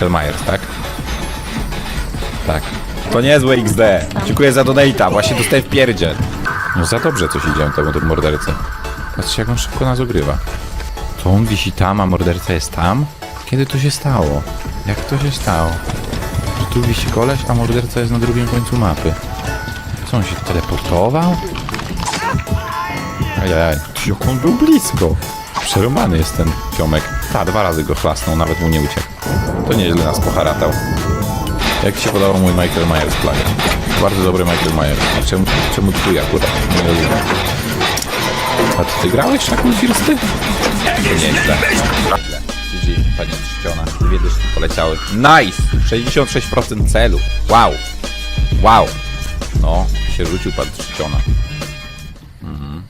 Michael Myers, tak? Tak. To niezłe XD. Dziękuję za donate'a. Właśnie dostaję w pierdziel. No za dobrze coś idzie temu mordercy. Patrzcie, jak on szybko nas ogrywa. To on wisi tam, a morderca jest tam? Kiedy to się stało? Jak to się stało? Że tu wisi koleś, a morderca jest na drugim końcu mapy. Co on się teleportował? Ajajaj, jak on był blisko. Przeromany jest ten ziomek. Ta, dwa razy go chlasnął, nawet mu nie uciekł. To nieźle nas poharatał. Jak ci się podobał mój Michael Myers plaga? Bardzo dobry Michael Myers. A czemu, czemu twój akurat? Nie rozumiem. A ty, ty grałeś Shackle Firsty? To nieźle. GG, panie Trzciona. Dwie dyszki poleciały. Nice! 66% celu. Wow. Wow. No, się rzucił pan Trzciona.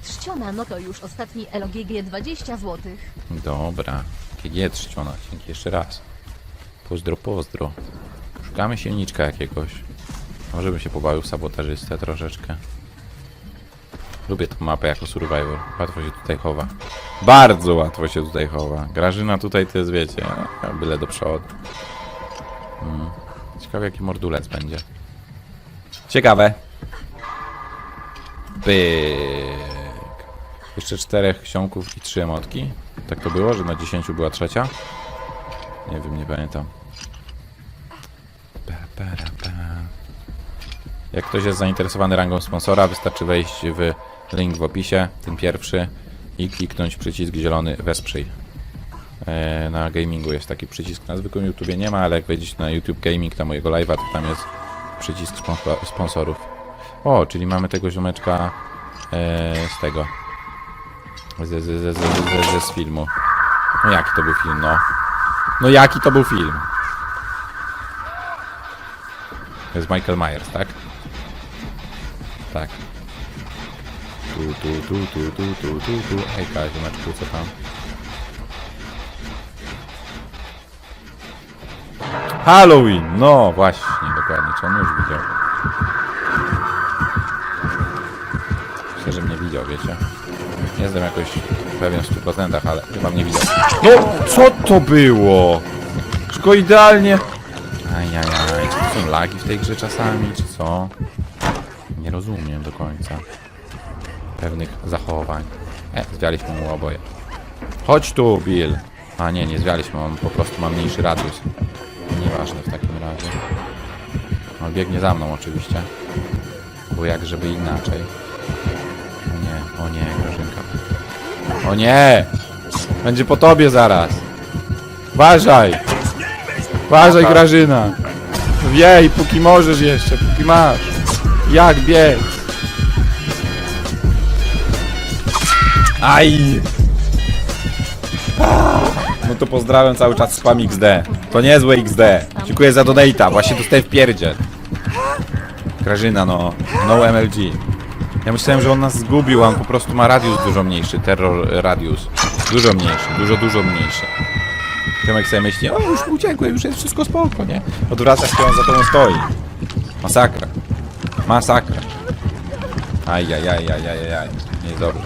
Trzciona, no to już ostatni LOGG 20 zł. Dobra. GG Trzciona. Dzięki jeszcze raz. Pozdro, pozdro. Szukamy silniczka jakiegoś. Może bym się pobawił sabotażystę troszeczkę. Lubię tą mapę jako survivor. Łatwo się tutaj chowa. Bardzo łatwo się tutaj chowa. Grażyna tutaj to jest, wiecie, a byle do przodu. Hmm. Ciekawe jaki mordulec będzie. Ciekawe. Pyk. Jeszcze czterech książków i trzy emotki. Tak to było, że na 10 była trzecia? Nie wiem, nie pamiętam. Jak ktoś jest zainteresowany rangą sponsora, wystarczy wejść w link w opisie, ten pierwszy, i kliknąć przycisk zielony Wesprzyj. E, na gamingu jest taki przycisk, na zwykłym YouTubie nie ma, ale jak wejdziecie na YouTube Gaming, na mojego live'a, to tam jest przycisk sponsor- sponsorów. O, czyli mamy tego ziomeczka e, z tego. Z, z, z, z, z, z filmu. No jaki to był film, no? No jaki to był film? To jest Michael Myers, tak? Tak. Tu, tu, tu, tu, tu, tu, tu, tu. Hejka, ziomeczku, co tam? Halloween! No właśnie, dokładnie. Czy on już widział? Myślę, że mnie widział, wiecie? Nie jestem jakoś pewien w 100%, ale chyba mnie widział. No, co to było? Tylko idealnie... Ajajaj, są lagi w tej grze czasami, czy co? Nie rozumiem do końca pewnych zachowań. E, zwialiśmy mu oboje. Chodź tu, Bill. A nie, nie zwialiśmy, on po prostu ma mniejszy radius. Nieważne w takim razie. On biegnie za mną oczywiście. Bo jak żeby inaczej. O nie, o nie, Grażynka. O nie! Będzie po tobie zaraz. Uważaj! Uważaj, Grażyna! Wiej, póki możesz jeszcze, póki masz. Jak bieg? Aj! No to pozdrawiam cały czas spam XD. To niezłe XD. Dziękuję za donate'a. Właśnie dostaję w pierdziel. Grażyna, no. No MLG. Ja myślałem, że on nas zgubił, on po prostu ma radius dużo mniejszy. Terror radius. Dużo mniejszy. Dużo, dużo mniejszy. Tomek sobie myśli, o już uciekłem, już jest wszystko spoko, nie? Odwracasz się, on za tobą stoi. Masakra. Masakra. Ajajajajajajaj. Nie dobrze.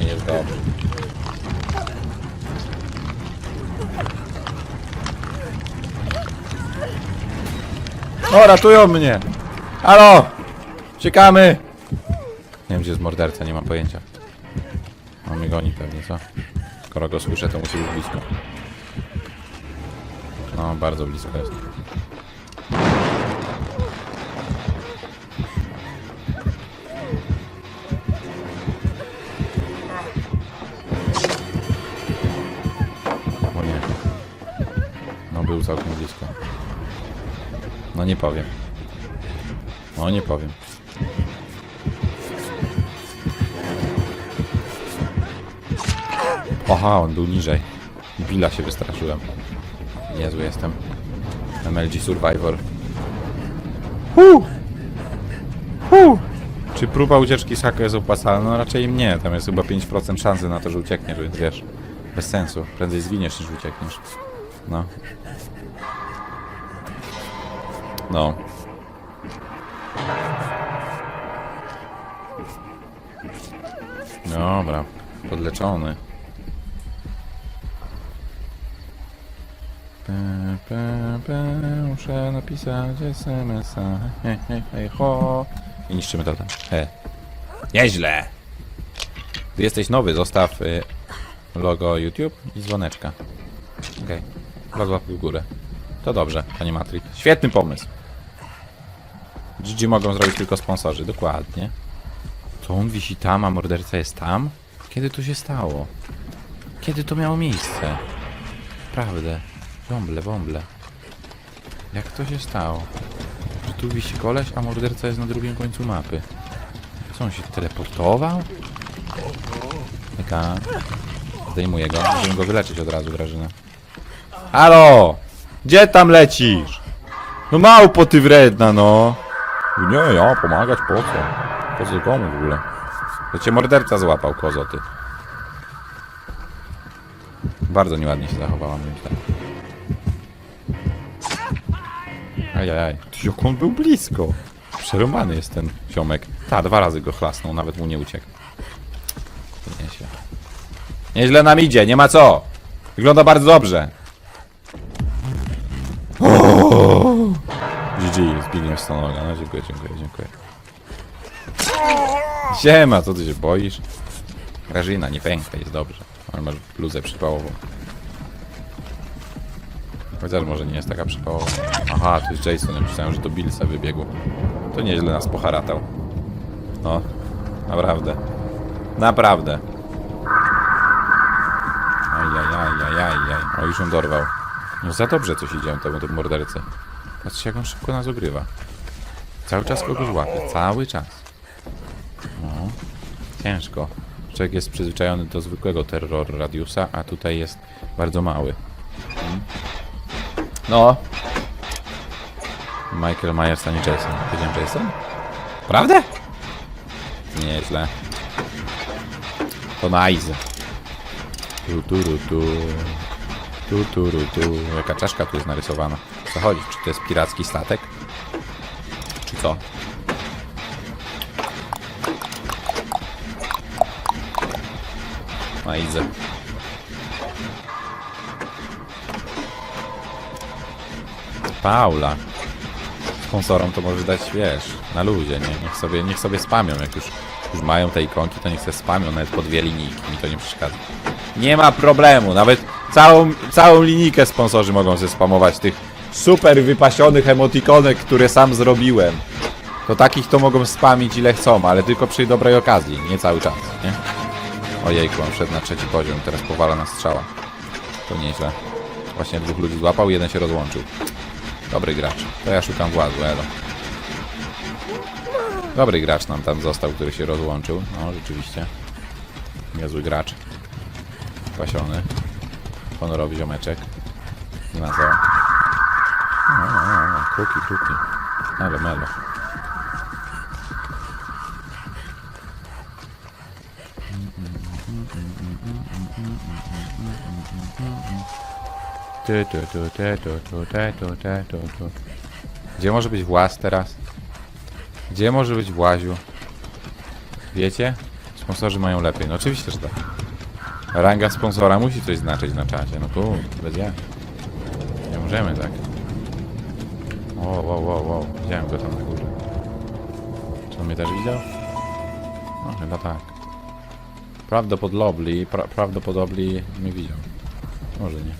Nie dobrze. O, ratują mnie! Halo! Ciekamy! Nie wiem, gdzie jest morderca, nie mam pojęcia. On mnie goni pewnie, co? Skoro go słyszę, to musi być blisko. No, bardzo blisko jest. O nie. No, był całkiem blisko. No, nie powiem. No, nie powiem. Aha, on był niżej. Billa się wystraszyłem. Niezły jestem. MLG Survivor. Hu! Hu! Czy próba ucieczki z jest opłacalna? No raczej nie. Tam jest chyba 5% szansy na to, że uciekniesz, więc wiesz. Bez sensu. Prędzej zwiniesz niż uciekniesz. No. No. Dobra, podleczony. Pe, pe, pe, muszę napisać SMS-a. He, he, he, ho. I niszczymy to tam. He. Nieźle! Ty jesteś nowy, zostaw y, logo YouTube i dzwoneczka. Okej. Logo w górę. To dobrze, panie Matrix. Świetny pomysł. GG mogą zrobić tylko sponsorzy, dokładnie. To on wisi tam, a morderca jest tam? Kiedy to się stało? Kiedy to miało miejsce? Prawdę. Wąble, wąble. Jak to się stało? Że tu wisi koleś, a morderca jest na drugim końcu mapy. Co on się teleportował? Jaka? Zdejmuję go. Musimy go wyleczyć od razu, Grażyna. Halo! Gdzie tam lecisz? No małpo ty wredna, no! Nie, ja pomagać po co? Po co komu w ogóle? To cię morderca złapał, kozo ty. Bardzo nieładnie się zachowałam, myślę. Ajajaj, Ty, jak on był blisko. Przerąbany jest ten ziomek. Ta, dwa razy go chlasnął, nawet mu nie uciekł. Nieźle. Nieźle nam idzie, nie ma co. Wygląda bardzo dobrze. GG, Zbigniew Stonoga. No dziękuję, dziękuję, dziękuję. Siema, co ty się boisz? Grażyna, nie pękaj, jest dobrze. Ale masz bluzę przypałową. Chociaż może nie jest taka przypałowa. Aha, to jest Jason, ja myślałem, że to Bill se wybiegł. To nieźle nas poharatał. No, naprawdę. Naprawdę. Ajajajajajaj. O, już on dorwał. No za dobrze coś idzie temu, temu mordercy. Patrzcie, jak on szybko nas ogrywa. Cały czas kogoś łapie. Cały czas. Ciężko. Człowiek jest przyzwyczajony do zwykłego terror radiusa, a tutaj jest bardzo mały. No. Michael Myers, a nie Jason. Powiedziałem Jason? Prawda? Nieźle. To nice. Tu, tu, ru, tu. Tu, tu, ru, tu. Jaka czaszka tu jest narysowana? Co chodzi? Czy to jest piracki statek? Czy co? Nice. Paula. Sponsorom to może dać, wiesz, na luzie, nie? Niech sobie, niech sobie spamią, jak już, już mają te ikonki, to niech sobie spamią nawet po dwie linijki, mi to nie przeszkadza. Nie ma problemu, nawet całą, całą linijkę sponsorzy mogą sobie spamować tych super wypasionych emotikonek, które sam zrobiłem. To takich to mogą spamić ile chcą, ale tylko przy dobrej okazji, nie cały czas, nie? Ojejku, on wszedł na trzeci poziom, teraz powala na strzała. To nieźle. Właśnie dwóch ludzi złapał, jeden się rozłączył. Dobry gracz. To ja szukam włazu, elo. Dobry gracz nam tam został, który się rozłączył. No, rzeczywiście. Niezły gracz. Pasiony. Honorowy ziomeczek. Na co? No, no, no, no. Kruki, kruki. Elo, melo. Ty, tu, tu, te, tu, tu, te, tu, te, tu, tu. Gdzie może być właz teraz? Gdzie może być właziu? Wiecie? Sponsorzy mają lepiej. No oczywiście, że tak. Ranga sponsora musi coś znaczyć na czacie. No tu, bez jak. Nie możemy tak. O, wow, wow, wow. Widziałem go tam na górze. Czy on mnie też widział? No chyba tak. Prawdopodobnie, pra, prawdopodobnie mnie widział. Może nie.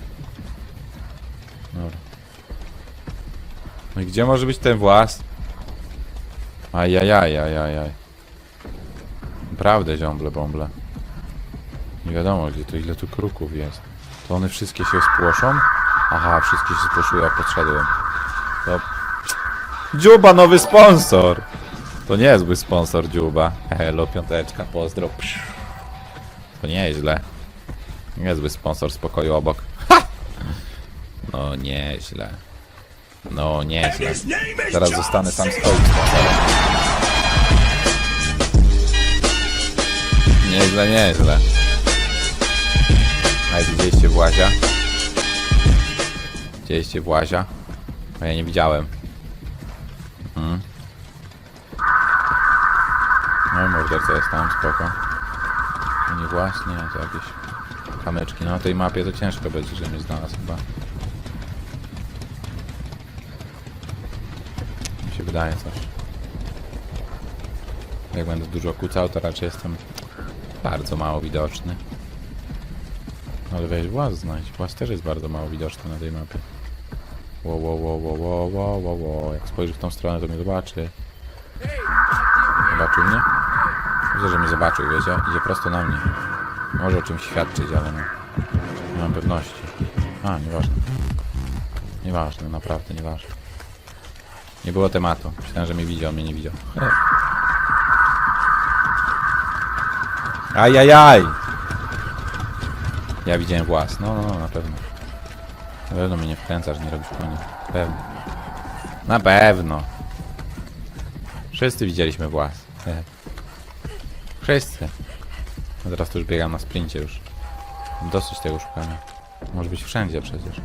Dobra. No i gdzie może być ten włas? Ajajaj, ajajaj. Naprawdę ziomble bąble. Nie wiadomo gdzie to, ile tu kruków jest. To one wszystkie się spłoszą? Aha, wszystkie się spłoszyły jak podszedłem. To... Dziuba, nowy sponsor! To niezły sponsor Dziuba. Hello, piąteczka, pozdro. To nieźle. Niezły sponsor z pokoju obok. No nieźle. No nieźle. Teraz zostanę sam swoim sponsorem. Nieźle, nieźle. A widzieliście Włazia? Widzieliście Włazia? A ja nie widziałem. Mhm. No morderca jest tam, spoko. Nie właśnie, to jakieś kamyczki. No na tej mapie to ciężko będzie, że mnie znalazł chyba. Mi się wydaje coś. Jak będę dużo kucał, to raczej jestem bardzo mało widoczny. Ale weź włas znajdź. Włas też jest bardzo mało widoczny na tej mapie. Wo, wo, wo, wo, wo, wo, wo, wo. Jak spojrzy w tą stronę, to mnie zobaczy. Zobaczył mnie? Myślę, że mnie zobaczył, wiecie? Idzie prosto na mnie. Może o czymś świadczyć, ale no. Nie mam pewności. A, nieważne. Nieważne, naprawdę nieważne. Nie było tematu. Myślałem, że mnie widział, mnie nie widział. Ajajaj! Ja widziałem włas. No, no, no, na pewno. Na pewno mnie nie wkręcasz, nie robisz koni. Na pewno. Na pewno. Wszyscy widzieliśmy włas. Wszyscy. A teraz to już biegam na sprincie już. Dosyć tego szukania. Może być wszędzie przecież.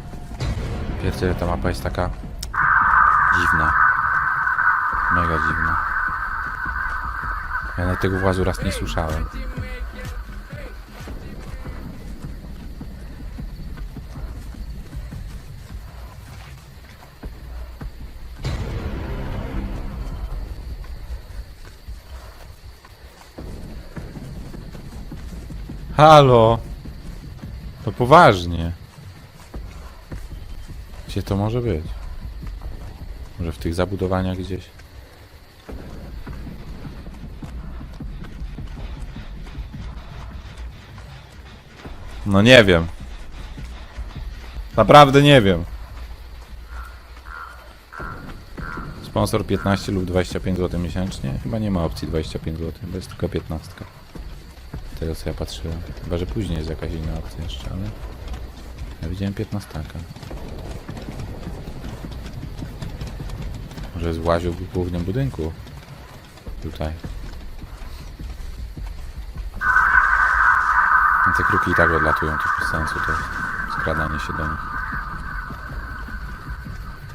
Wiecie, ta mapa jest taka... Dziwna. Mega dziwna. Ja nawet tego włazu raz nie słyszałem. Halo! To poważnie. Gdzie to może być? Może w tych zabudowaniach gdzieś? No nie wiem. Naprawdę nie wiem. Sponsor 15 lub 25 zł miesięcznie? Chyba nie ma opcji 25 zł, bo jest tylko 15. Tego co ja patrzyłem. Chyba, że później jest jakaś inna opcja jeszcze, ale... Ja widziałem 15. Może jest właził w głównym budynku. Tutaj. I te kruki i tak odlatują, to bez sensu to skradanie się do nich.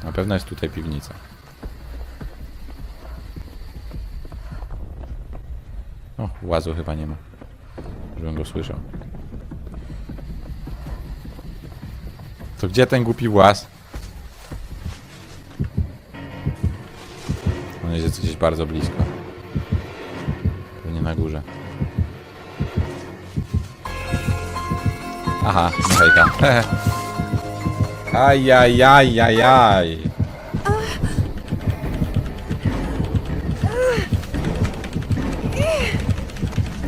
Na pewno jest tutaj piwnica. O, łazu chyba nie ma. Żebym go słyszał. To gdzie ten głupi włas? On jest gdzieś bardzo blisko. Pewnie na górze. Aha, hejka. Ajajajajaj.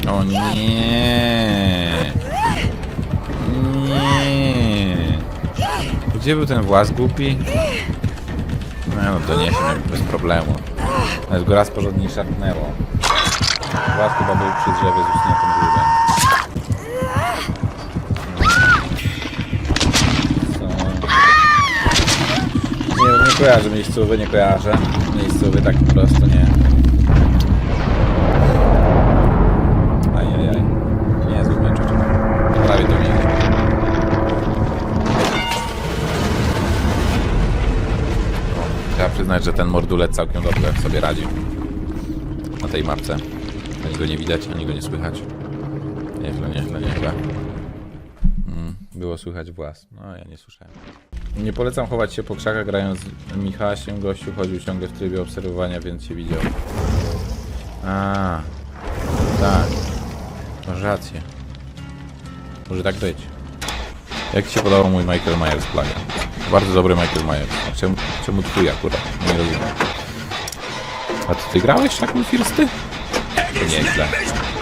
O nie. Nie. Gdzie był ten włas głupi? No, no doniesie mnie bez problemu. Nawet go raz porządnie szarpnęło. Włas chyba był przy drzewie z usuniętym grubem. Nie kojarzę miejscowy, nie kojarzę. Miejscowy tak po prostu nie. Ajajaj. Nie, zły mecz. Prawie to nie. Trzeba przyznać, że ten mordulec całkiem dobrze sobie radził. Na tej mapce. Ani go nie widać, ani go nie słychać. Nieźle, nieźle, nieźle. Mm, było słychać włas. No, ja nie słyszałem. Nie polecam chować się po krzakach grając Michasiem. Gościu chodził ciągle w trybie obserwowania, więc się widział. A, tak. Masz rację. Może tak być. Jak Ci się podobał mój Michael Myers plaga? Bardzo dobry Michael Myers. Czemu, czemu twój akurat? Nie rozumiem. A ty, ty grałeś taką firsty? Nieźle.